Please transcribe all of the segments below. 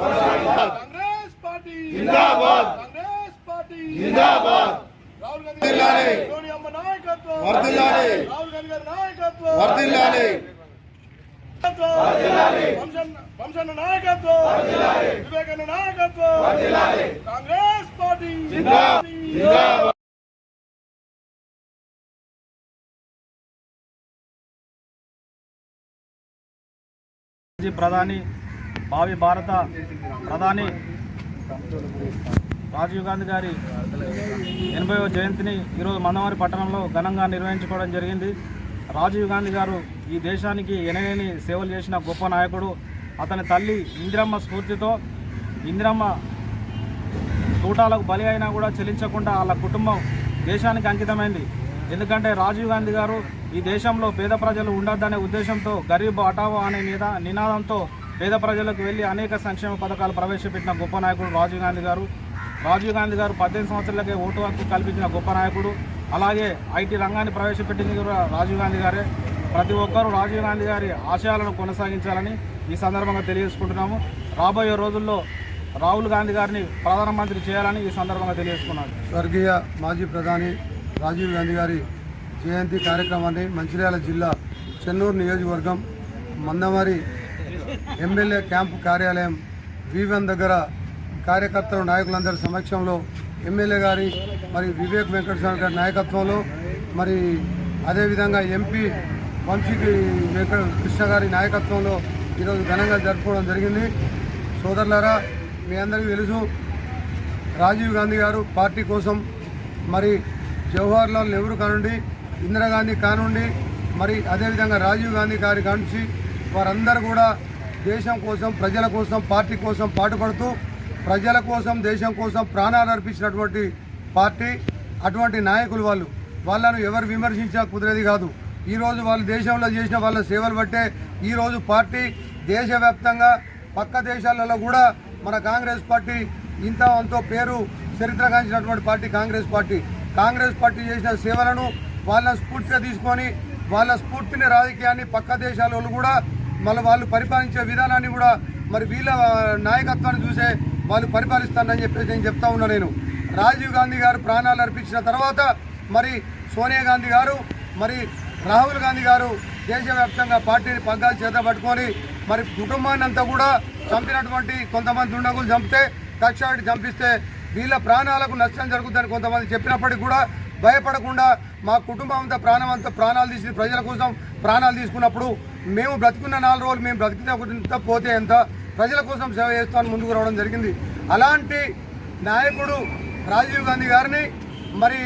Congress party జిందాబాద్ Congress party జిందాబాద్ రాహుల్ గాంధీ గారి సోనియమ్మ నాయకత్వం వర్ధిల్లాలి. రాహుల్ గాంధీ గారి నాయకత్వం వర్ధిల్లాలి వంశన్ వంశన్న నాయకత్వం వివేకన్న నాయకత్వం కాంగ్రెస్ పార్టీ జిందాబాద్ మాజీ ప్రధాని భావి భారత ప్రధాని రాజీవ్ గాంధీ గారి ఎనభైవ జయంతిని ఈరోజు మందమారి పట్టణంలో ఘనంగా నిర్వహించుకోవడం జరిగింది. రాజీవ్ గాంధీ గారు ఈ దేశానికి ఎనలేని సేవలు చేసిన గొప్ప నాయకుడు. అతని తల్లి ఇందిరమ్మ స్ఫూర్తితో ఇందిరమ్మ తూటాలకు బలి అయినా కూడా చెల్లించకుండా వాళ్ళ కుటుంబం దేశానికి అంకితమైంది. ఎందుకంటే రాజీవ్ గాంధీ గారు ఈ దేశంలో పేద ప్రజలు ఉండొద్దనే ఉద్దేశంతో గరీబ్ హటావో అనే నిదా నినాదంతో పేద ప్రజలకు వెళ్ళి అనేక సంక్షేమ పథకాలు ప్రవేశపెట్టిన గొప్ప నాయకుడు రాజీవ్ గాంధీ గారు. రాజీవ్ గాంధీ గారు పద్దెనిమిది సంవత్సరాలకే ఓటు హక్కు కల్పించిన గొప్ప నాయకుడు. అలాగే ఐటీ రంగాన్ని ప్రవేశపెట్టింది కూడా రాజీవ్ గాంధీ గారే. ప్రతి ఒక్కరూ రాజీవ్ గాంధీ గారి ఆశయాలను కొనసాగించాలని ఈ సందర్భంగా తెలియజేసుకుంటున్నాము. రాబోయే రోజుల్లో రాహుల్ గాంధీ గారిని ప్రధానమంత్రి చేయాలని ఈ సందర్భంగా తెలియజేసుకున్నాను. స్వర్గీయ మాజీ ప్రధాని రాజీవ్ గాంధీ గారి జయంతి కార్యక్రమాన్ని మంచిర్యాల జిల్లా చెన్నూరు నియోజకవర్గం మందమరి ఎమ్మెల్యే క్యాంపు కార్యాలయం వివన్ దగ్గర కార్యకర్తలు నాయకులందరి సమక్షంలో ఎమ్మెల్యే గారి మరి వివేక్ వెంకటస్వామి గారి నాయకత్వంలో మరి అదేవిధంగా ఎంపీ వంశీ వెంకట కృష్ణ గారి నాయకత్వంలో ఈరోజు ఘనంగా జరుపుకోవడం జరిగింది. సోదరులారా మీ అందరికీ తెలుసు రాజీవ్ గాంధీ గారు పార్టీ కోసం మరి జవహర్లాల్ నెహ్రూ కానుండి ఇందిరాగాంధీ కానుండి మరి అదేవిధంగా రాజీవ్ గాంధీ గారి కానుంచి వారందరూ కూడా దేశం కోసం ప్రజల కోసం పార్టీ కోసం పాటుపడుతూ ప్రజల కోసం దేశం కోసం ప్రాణాలు అర్పించినటువంటి పార్టీ అటువంటి నాయకులు వాళ్ళు. వాళ్ళను ఎవరు విమర్శించినా కుదిరేది కాదు. ఈరోజు వాళ్ళు దేశంలో చేసిన వాళ్ళ సేవలు బట్టే ఈరోజు పార్టీ దేశవ్యాప్తంగా పక్క దేశాలలో కూడా మన కాంగ్రెస్ పార్టీ ఇంత అంతో పేరు చరిత్రగాంచినటువంటి party Congress party. Congress party చేసిన సేవలను వాళ్ళ స్ఫూర్తిగా తీసుకొని వాళ్ళ స్ఫూర్తిని రాజకీయాన్ని పక్క దేశాల వాళ్ళు కూడా మళ్ళీ వాళ్ళు పరిపాలించే విధానాన్ని కూడా మరి వీళ్ళ నాయకత్వాన్ని చూసే వాళ్ళు పరిపాలిస్తానని చెప్పేసి నేను చెప్తా ఉన్నా నేను. రాజీవ్ గాంధీ గారు ప్రాణాలు అర్పించిన తర్వాత మరి సోనియా గాంధీ గారు మరి రాహుల్ గాంధీ గారు దేశవ్యాప్తంగా పార్టీని పగ్గాలు చేత పట్టుకొని మరి కుటుంబాన్ని అంతా కూడా చంపినటువంటి కొంతమంది దుండగులు చంపితే కక్షాడి చంపిస్తే వీళ్ళ ప్రాణాలకు నష్టం జరుగుతుందని కొంతమంది చెప్పినప్పటికీ కూడా భయపడకుండా మా కుటుంబం అంతా ప్రాణం అంతా ప్రాణాలు తీసి ప్రజల కోసం ప్రాణాలు తీసుకున్నప్పుడు మేము బ్రతుకున్న నాలుగు రోజులు మేము బ్రతికితే పోతే ఎంత? ప్రజల కోసం సేవ చేస్తామని ముందుకు రావడం జరిగింది. అలాంటి నాయకుడు రాజీవ్ గాంధీ గారిని మరి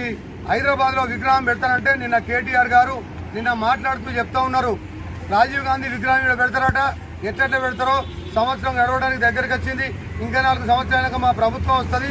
హైదరాబాద్లో విగ్రహం పెడతానంటే నిన్న కేటీఆర్ గారు నిన్న మాట్లాడుతూ చెప్తా ఉన్నారు. రాజీవ్ గాంధీ విగ్రహం ఇక్కడ పెడతారట. ఎట్లెట్లా పెడతారో సంవత్సరం గడవడానికి దగ్గరికి వచ్చింది. ఇంకా నాలుగు సంవత్సరాలకు మా ప్రభుత్వం వస్తుంది.